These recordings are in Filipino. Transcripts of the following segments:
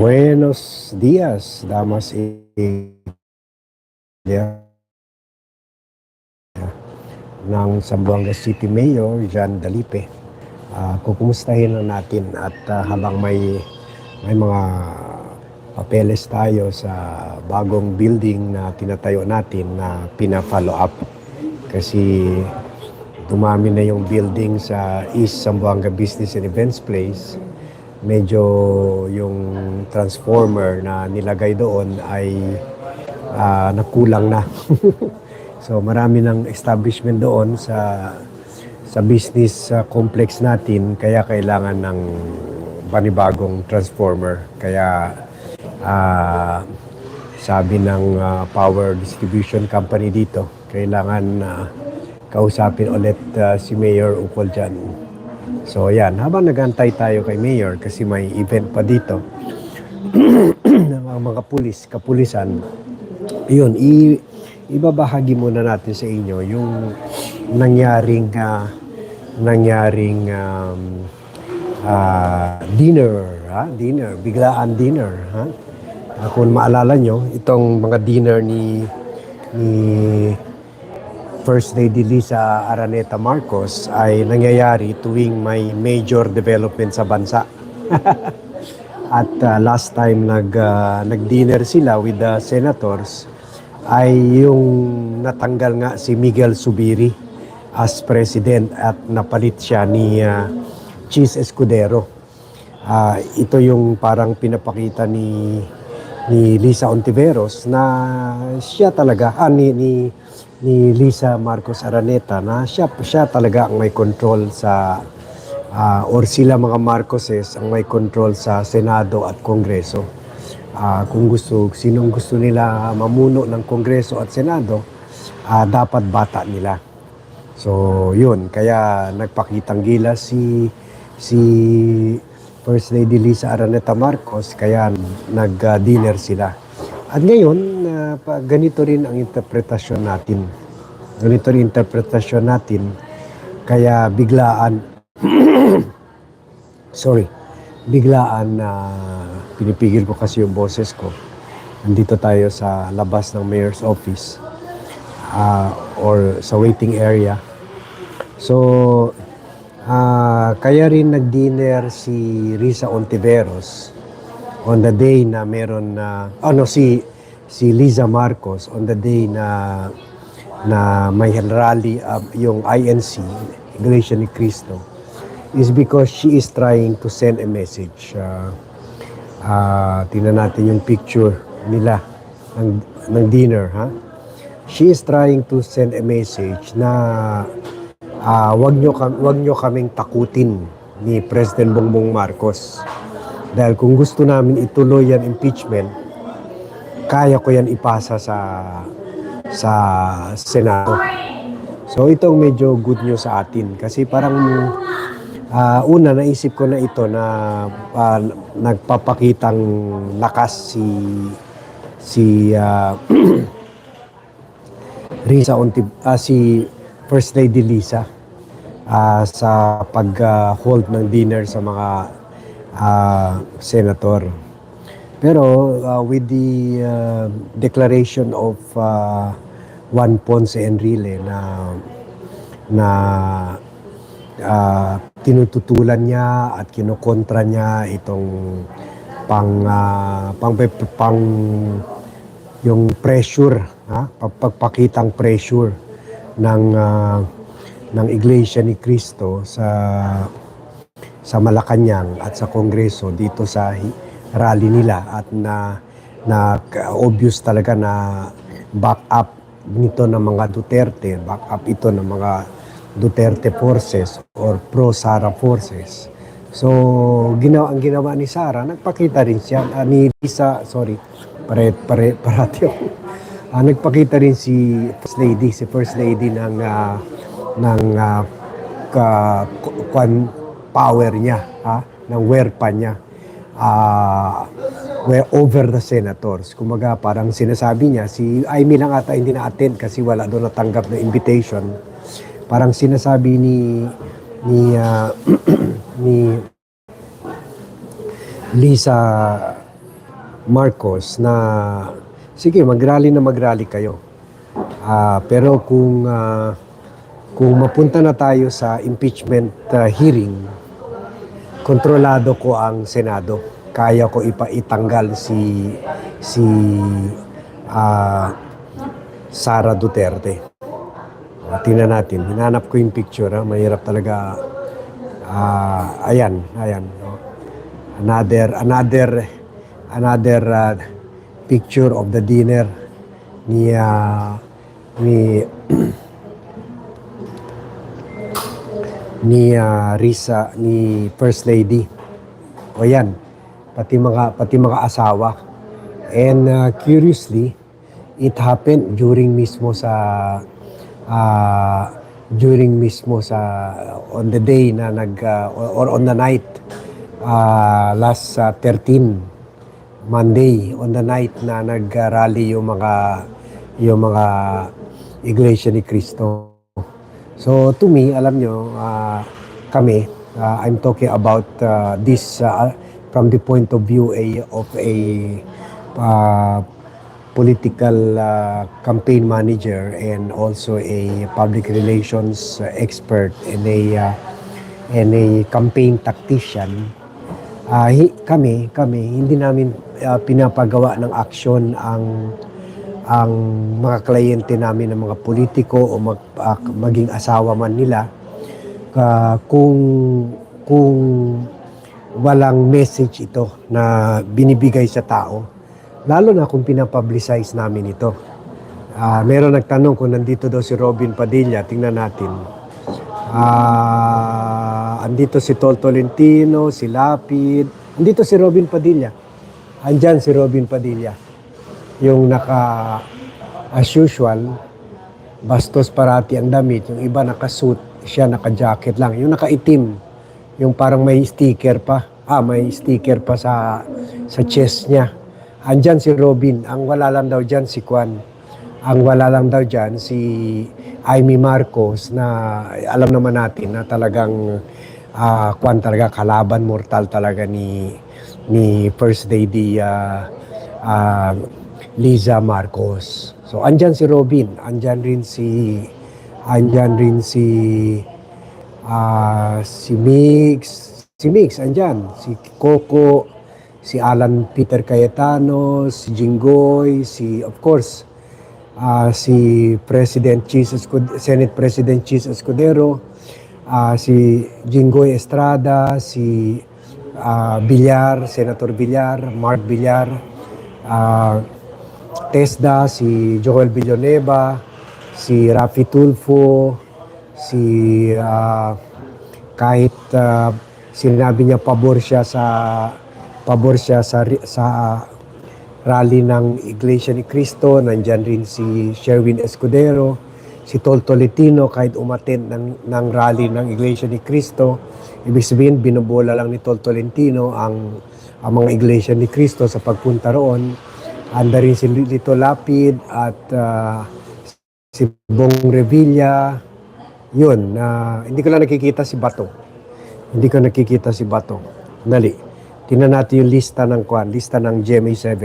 Buenos días, damas y yeah. ng Zamboanga City Mayor, Jan Dalipe. Ah, kukumustahin lang natin at ah, habang may may mga papeles tayo sa bagong building na tinatayo natin na pina-follow up kasi dumami na yung building sa East Zamboanga Business and Events Place medyo yung transformer na nilagay doon ay ah, nakulang na. so marami ng establishment doon sa sa business ah, complex natin kaya kailangan ng panibagong transformer. Kaya ah, sabi ng ah, power distribution company dito, kailangan na kausapin ulit ah, si Mayor ukol dyan. So yan, habang nagantay tayo kay Mayor kasi may event pa dito ng mga, pulis, kapulisan, yun, i, ibabahagi muna natin sa inyo yung nangyaring ah, nangyaring um, ah, dinner, ha? Dinner, biglaan dinner, ha? Ah, kung maalala nyo, itong mga dinner ni ni First Lady Lisa Araneta Marcos ay nangyayari tuwing may major development sa bansa. At uh, last time nag uh, nag-dinner sila with the senators ay yung natanggal nga si Miguel Subiri as president at napalit siya ni uh, Cheese Escudero. Ah, ito yung parang pinapakita ni ni Lisa Ontiveros na siya talaga ah, ni, ni ni Lisa Marcos Araneta na siya siya talaga ang may control sa ah, or sila mga Marcoses ang may control sa Senado at Kongreso. Ah, kung gusto sinong gusto nila mamuno ng Kongreso at Senado, ah, dapat bata nila. So, yun. Kaya nagpakitang gila si si First Lady Lisa Araneta Marcos kaya nag-dinner sila. At ngayon, pa- ganito rin ang interpretasyon natin. Ganito rin interpretasyon natin. Kaya biglaan, sorry, biglaan na pinipigil ko kasi yung boses ko. Nandito tayo sa labas ng mayor's office ah, or sa waiting area. So, ah, kaya rin nag-dinner si Risa Ontiveros on the day na meron na, ano, si, si Liza Marcos on the day na na may rally uh, yung INC, Iglesia ni Cristo, is because she is trying to send a message. Uh, ah, tingnan natin yung picture nila ng, ng dinner, ha? She is trying to send a message na ah, wag nyo, wag nyo kaming takutin ni President Bongbong Marcos. Dahil kung gusto namin ituloy yan impeachment, kaya ko yan ipasa sa sa Senado. So itong medyo good news sa atin kasi parang ah, una naisip ko na ito na ah, nagpapakitang lakas si si ah, Risa Onti, ah, si First Lady Lisa ah, sa pag-hold ng dinner sa mga ah, senator. Pero ah, with the ah, declaration of ah, Juan Ponce Enrile na na ah, tinututulan niya at kinukontra niya itong pang ah, pang, pang yung pressure, ha? Pagpakitang pressure ng ah, ng Iglesia ni Cristo sa sa Malacanang at sa Kongreso dito sa rally nila at na na obvious talaga na back up nito ng mga Duterte, back up ito ng mga Duterte forces or pro-Sara forces. So, ginawa, ang ginawa ni Sara, nagpakita rin siya, ah, ni Lisa, sorry, pare, pare, parati ako. Ah, nagpakita rin si First Lady, si First Lady ng, ah, ng ah, ka, kwan, power niya, ha? ng werpa niya ah were over the senators. Kumaga parang sinasabi niya, si Amy lang ata hindi na-attend kasi wala doon natanggap na invitation. Parang sinasabi ni ni ah, ni Lisa Marcos na sige mag-rally na mag-rally kayo. Ah, pero kung ah, kung mapunta na tayo sa impeachment ah, hearing, kontrolado ko ang Senado. Kaya ko ipaitanggal si si ah, Sara Duterte. Tingnan natin. Hinanap ko yung picture. Ha? Mahirap talaga. Ah, ayan, ayan. no? Another, another, another ah, picture of the dinner ni ah, ni ni ah, Risa, ni First Lady. O yan, pati mga, pati mga asawa. And ah, curiously, it happened during mismo sa ah, during mismo sa on the day na nag ah, or on the night ah, last ah, 13 Monday on the night na nag-rally yung mga yung mga iglesia ni Cristo. So to me, alam nyo, ah, kami, ah, I'm talking about ah, this ah, from the point of view a, of a ah, political ah, campaign manager and also a public relations expert and a ah, and a campaign tactician. Hi- kami, kami, hindi namin ah, pinapagawa ng aksyon ang ang mga kliyente namin ng mga politiko o mag, ah, maging asawa man nila ka kung kung walang message ito na binibigay sa tao lalo na kung pinapublicize namin ito Ah, meron nagtanong kung nandito daw si Robin Padilla tingnan natin Ah, andito si Tol Tolentino, si Lapid. Andito si Robin Padilla. Andyan si Robin Padilla. Yung naka, as usual, bastos parati ang damit. Yung iba nakasuit, siya naka-jacket lang. Yung nakaitim, yung parang may sticker pa. Ah, may sticker pa sa, sa chest niya. Andyan si Robin. Ang wala lang daw dyan si Kwan. Ang wala lang daw dyan si Amy Marcos na alam naman natin na talagang ah, Kwan talaga kalaban mortal talaga ni ni First Lady ah, ah, Liza Marcos. So andyan si Robin, andyan rin si andyan rin si ah, si Mix, si Mix andyan, si Coco, si Alan Peter Cayetano, si Jinggoy, si of course ah, si President Escud- Senate President Cheese Escudero, ah, si Jinggoy Estrada, si ah, Villar, Senator Villar, Mark Villar, ah, Tesda, si Joel Villanueva, si Rafi Tulfo, si ah, kahit ah, sinabi niya pabor siya sa pabor siya sa sa rally ng Iglesia ni Cristo, nandyan rin si Sherwin Escudero, si Tol Tolentino kahit umaten ng, ng rally ng Iglesia ni Cristo. Ibig sabihin, binubola lang ni Tol Tolentino ang, ang mga Iglesia ni Cristo sa pagpunta roon. Anda rin si Lito Lapid at ah, si Bong Revilla. Yun, na hindi ko lang nakikita si Bato. Hindi ko nakikita si Bato. Dali. Tingnan natin yung lista ng kwan, lista ng GMA7.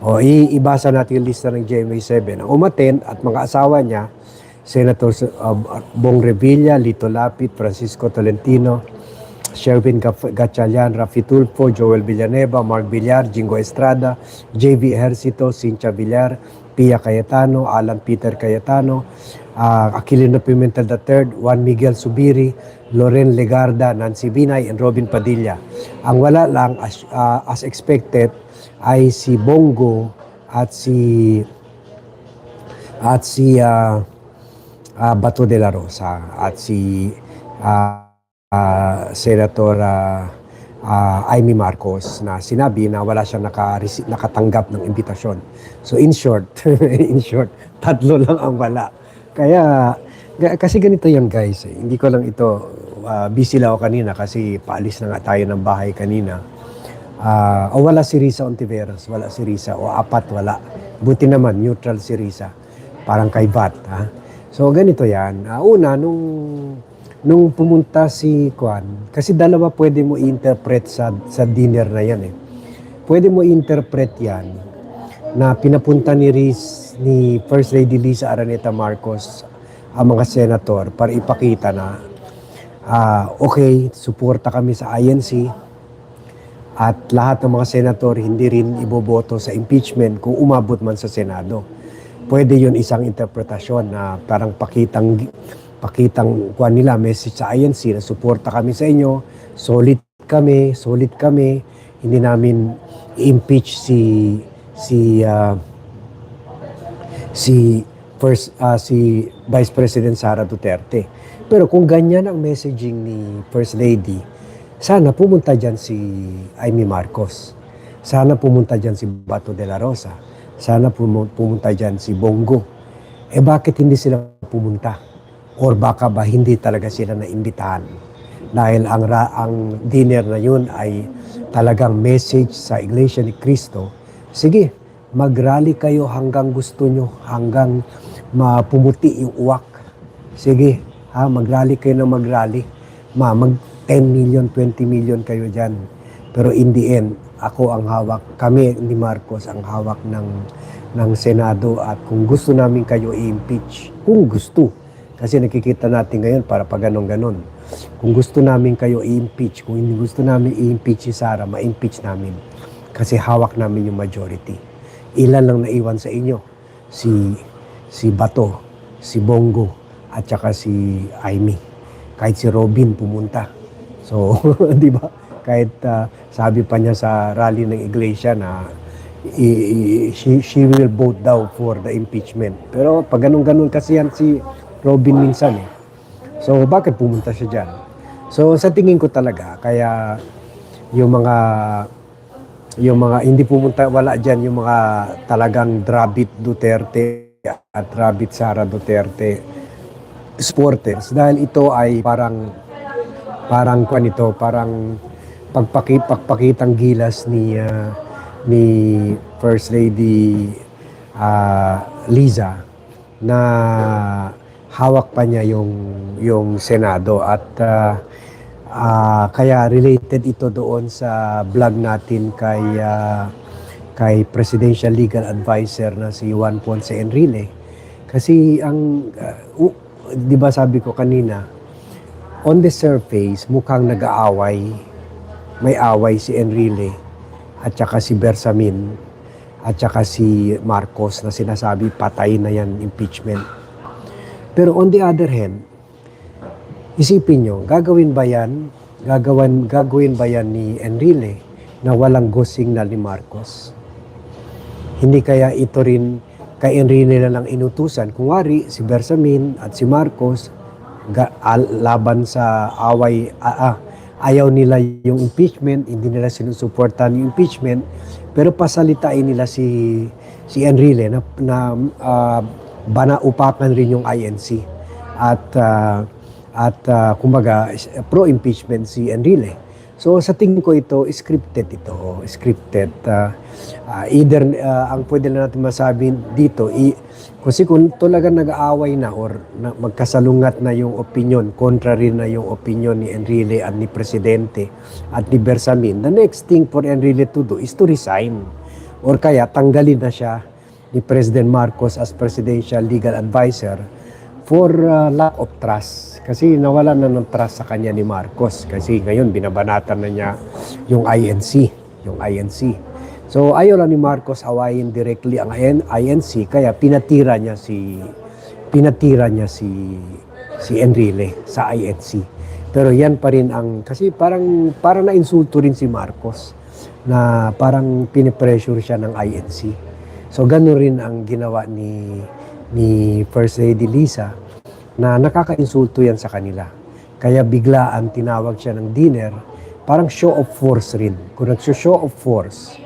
O i- ibasa natin yung lista ng GMA7. Ang umaten at mga asawa niya, Senator uh, Bong Revilla, Lito Lapid, Francisco Tolentino, Sherwin Gatchalian, Rafi Tulfo, Joel Villanueva, Mark Villar, Jingo Estrada, JV Ejercito, Cynthia Villar, Pia Cayetano, Alan Peter Cayetano, uh, Aquilino Pimentel III, Juan Miguel Subiri, Loren Legarda, Nancy Binay, and Robin Padilla. Ang wala lang, as, uh, as expected, ay si Bongo at si at si ah, ah, Bato de la Rosa at si ah, ah, Senator ah, ah, Amy Marcos na sinabi na wala siyang naka nakatanggap ng imbitasyon. So in short, in short, tatlo lang ang wala. Kaya kasi ganito yan guys, eh. hindi ko lang ito ah, busy lang ako kanina kasi paalis na nga tayo ng bahay kanina. Ah, o wala si Risa Ontiveros, wala si Risa, o apat wala. Buti naman, neutral si Risa. Parang kay Bat, ha? So, ganito yan. Ah, una, nung, nung pumunta si Kwan, kasi dalawa pwede mo interpret sa, sa dinner na yan eh. Pwede mo interpret yan na pinapunta ni Riz, ni First Lady Lisa Araneta Marcos ang mga senator para ipakita na ah, okay, suporta kami sa INC at lahat ng mga senator hindi rin iboboto sa impeachment kung umabot man sa Senado. Pwede yun isang interpretasyon na parang pakitang pakitang kuha nila message sa INC na suporta kami sa inyo, solid kami, solid kami, hindi namin impeach si si ah, si first ah, si Vice President Sara Duterte. Pero kung ganyan ang messaging ni First Lady, sana pumunta dyan si Amy Marcos. Sana pumunta dyan si Bato de la Rosa. Sana pumu- pumunta dyan si Bongo. Eh bakit hindi sila pumunta? Or baka ba hindi talaga sila naimbitahan? Dahil ang, ra- ang dinner na yun ay talagang message sa Iglesia ni Cristo. Sige, mag-rally kayo hanggang gusto nyo, hanggang mapumuti yung uwak. Sige, ha, mag-rally kayo na mag-rally. Ma, mag 10 million, 20 million kayo dyan. Pero in the end, ako ang hawak, kami ni Marcos ang hawak ng, ng Senado at kung gusto namin kayo i-impeach, kung gusto, kasi nakikita natin ngayon para pag ganon-ganon. Kung gusto namin kayo i-impeach, kung hindi gusto namin i-impeach si Sara, ma-impeach namin. Kasi hawak namin yung majority. Ilan lang naiwan sa inyo? Si, si Bato, si Bongo, at saka si Aimee. Kahit si Robin pumunta. So, di ba? Kahit ah, sabi pa niya sa rally ng iglesia na i- i- she, she will vote daw for the impeachment. Pero pag ganun-ganun kasi yan si Robin minsan eh. So, bakit pumunta siya dyan? So, sa tingin ko talaga, kaya yung mga yung mga hindi pumunta wala diyan yung mga talagang Drabit Duterte at Drabit Sara Duterte supporters dahil ito ay parang parang kwan ito parang pagpaki, pagpakitang gilas ni ah, ni First Lady ah, Liza na hawak pa niya yung yung Senado at ah, ah, kaya related ito doon sa vlog natin kay ah, kay Presidential Legal Advisor na si Juan Ponce Enrile. Kasi ang ah, u- 'di ba sabi ko kanina on the surface mukhang nag-aaway may away si Enrile at saka si Bersamin at saka si Marcos na sinasabi patay na yan impeachment. Pero on the other hand, isipin nyo, gagawin ba yan, gagawin, gagawin ba yan ni Enrile na walang go signal ni Marcos? Hindi kaya ito rin kay Enrile na lang inutusan. Kung wari, si Bersamin at si Marcos ga, al- laban sa away, ah, ah, ayaw nila yung impeachment, hindi nila sinusuportan yung impeachment, pero pasalitain nila si si Enrile na, na ah, banaupakan rin yung INC at ah, at ah, kumbaga pro-impeachment si Enrile. So sa tingin ko ito scripted ito, scripted. Ah, ah, either ah, ang pwede na natin masabi dito i, kasi kung talaga nag-aaway na or na, magkasalungat na yung opinion, contrary na yung opinion ni Enrile at ni Presidente at ni Bersamin, the next thing for Enrile to do is to resign. Or kaya tanggalin na siya ni President Marcos as Presidential Legal Advisor for uh, lack of trust. Kasi nawala na ng trust sa kanya ni Marcos. Kasi ngayon binabanatan na niya yung INC. Yung INC. So ayaw lang ni Marcos awayin directly ang IN- INC kaya pinatira niya si pinatira niya si si Enrile sa INC. Pero yan pa rin ang kasi parang parang na-insulto rin si Marcos na parang pinipressure siya ng INC. So gano'n rin ang ginawa ni ni First Lady Lisa na nakaka-insulto yan sa kanila. Kaya biglaan tinawag siya ng dinner, parang show of force rin. Kung nag-show of force,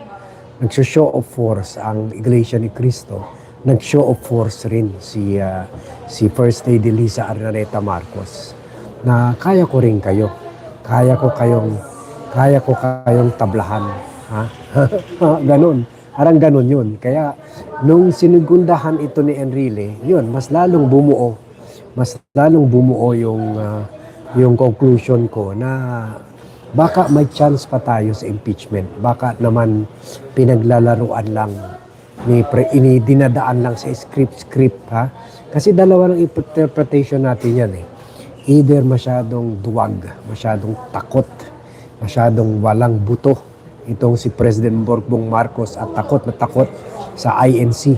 nag-show of force ang Iglesia ni Cristo, nag-show of force rin si ah, si First Lady Lisa Araneta Marcos na kaya ko rin kayo. Kaya ko kayong kaya ko kayong tablahan, ha? ganun. Parang ganun yun. Kaya nung sinugundahan ito ni Enrile, yun, mas lalong bumuo. Mas lalong bumuo yung ah, yung conclusion ko na baka may chance pa tayo sa impeachment. Baka naman pinaglalaruan lang ni pre, ini dinadaan lang sa script script ha. Kasi dalawa ng interpretation natin yan eh. Either masyadong duwag, masyadong takot, masyadong walang buto itong si President Bongbong Marcos at takot na takot sa INC.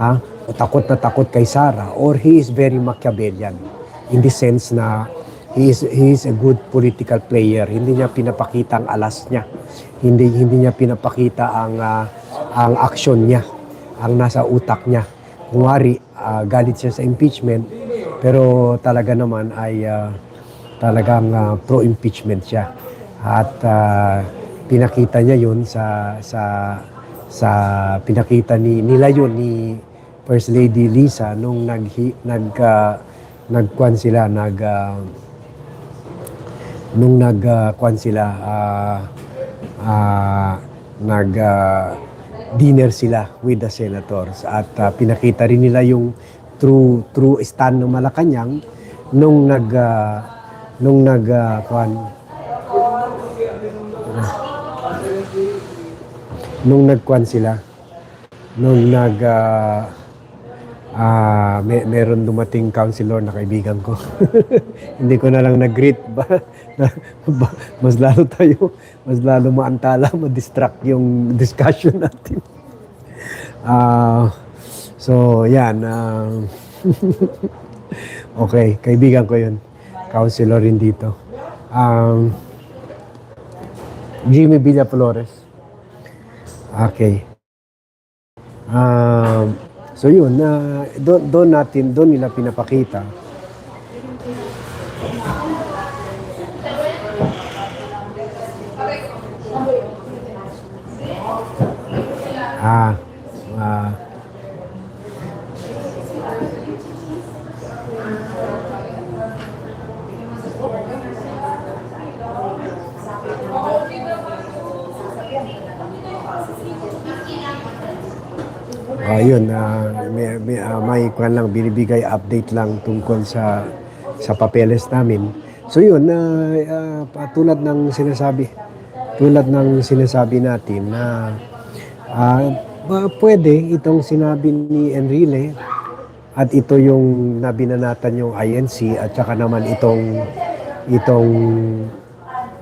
Ha? O takot na takot kay Sara or he is very Machiavellian in the sense na he is, he is a good political player. Hindi niya pinapakita ang alas niya. Hindi hindi niya pinapakita ang ah, ang aksyon niya, ang nasa utak niya. Kunwari, ah, galit siya sa impeachment, pero talaga naman ay ah, talagang ah, pro-impeachment siya. At ah, pinakita niya yun sa sa sa pinakita ni nila yun ni First Lady Lisa nung nag nag ah, nagkuan sila nag ah, nung nagkuan sila ah, ah, nag ah, dinner sila with the senators. At ah, pinakita rin nila yung true true stand ng Malacanang nung nag ah, nung nag ah, kuan nung nagkuan sila nung nag ah, ah, may, meron dumating counselor na kaibigan ko. Hindi ko na lang nag-greet. Mas lalo tayo mas lalo maantala ma-distract yung discussion natin. Ah so yan ah, okay kaibigan ko yun. Counselor rin dito. Um, Jimmy Villa Flores Okay. Um, so yun, na doon doon natin, doon nila pinapakita. Ah, Ayun, ah, may, may, ah, may kwan lang, binibigay update lang tungkol sa sa papeles namin. So yun, na ah, pa- tulad ng sinasabi, tulad ng sinasabi natin na ah, ba- pwede itong sinabi ni Enrile at ito yung nabinanatan yung INC at saka naman itong itong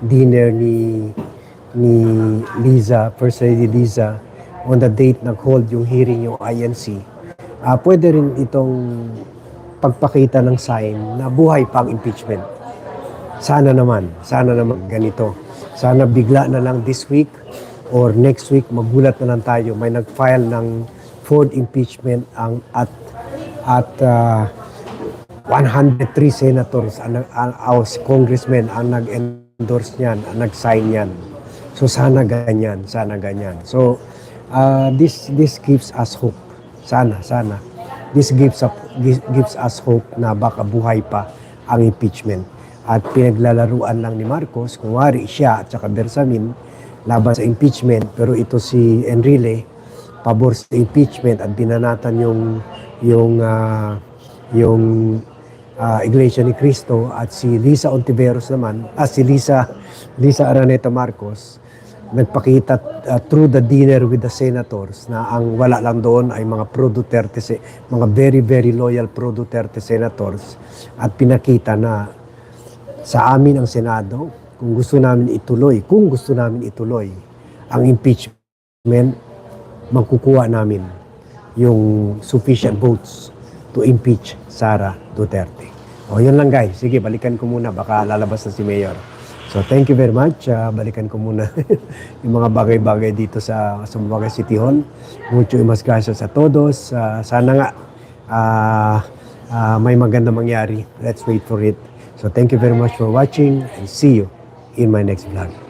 dinner ni ni Liza, First Lady Liza, on the date nag-hold yung hearing yung INC, ah pwede rin itong pagpakita ng sign na buhay pa ang impeachment. Sana naman, sana naman ganito. Sana bigla na lang this week or next week magulat na lang tayo. May nag-file ng fourth impeachment ang at at ah, 103 senators ang, ang, House congressmen ang nag-endorse niyan, ang nag-sign niyan. So sana ganyan, sana ganyan. So uh, this this gives us hope. Sana, sana. This gives up gives, gives us hope na baka buhay pa ang impeachment. At pinaglalaruan lang ni Marcos, kung wari siya at saka Bersamin laban sa impeachment, pero ito si Enrile pabor sa impeachment at binanatan yung yung ah, yung ah, Iglesia ni Cristo at si Lisa Ontiveros naman, at si Lisa Lisa Araneta Marcos nagpakita uh, through the dinner with the senators na ang wala lang doon ay mga pro Duterte, mga very very loyal pro Duterte senators at pinakita na sa amin ang Senado kung gusto namin ituloy, kung gusto namin ituloy ang impeachment, magkukuha namin yung sufficient votes to impeach Sara Duterte. O yun lang guys. Sige, balikan ko muna. Baka lalabas na si Mayor. So thank you very much. Ah, balikan ko muna yung mga bagay-bagay dito sa Sambuanga City Hall. Mucho mas gracias sa todos. Ah, sana nga ah, ah, may maganda mangyari. Let's wait for it. So thank you very much for watching and see you in my next vlog.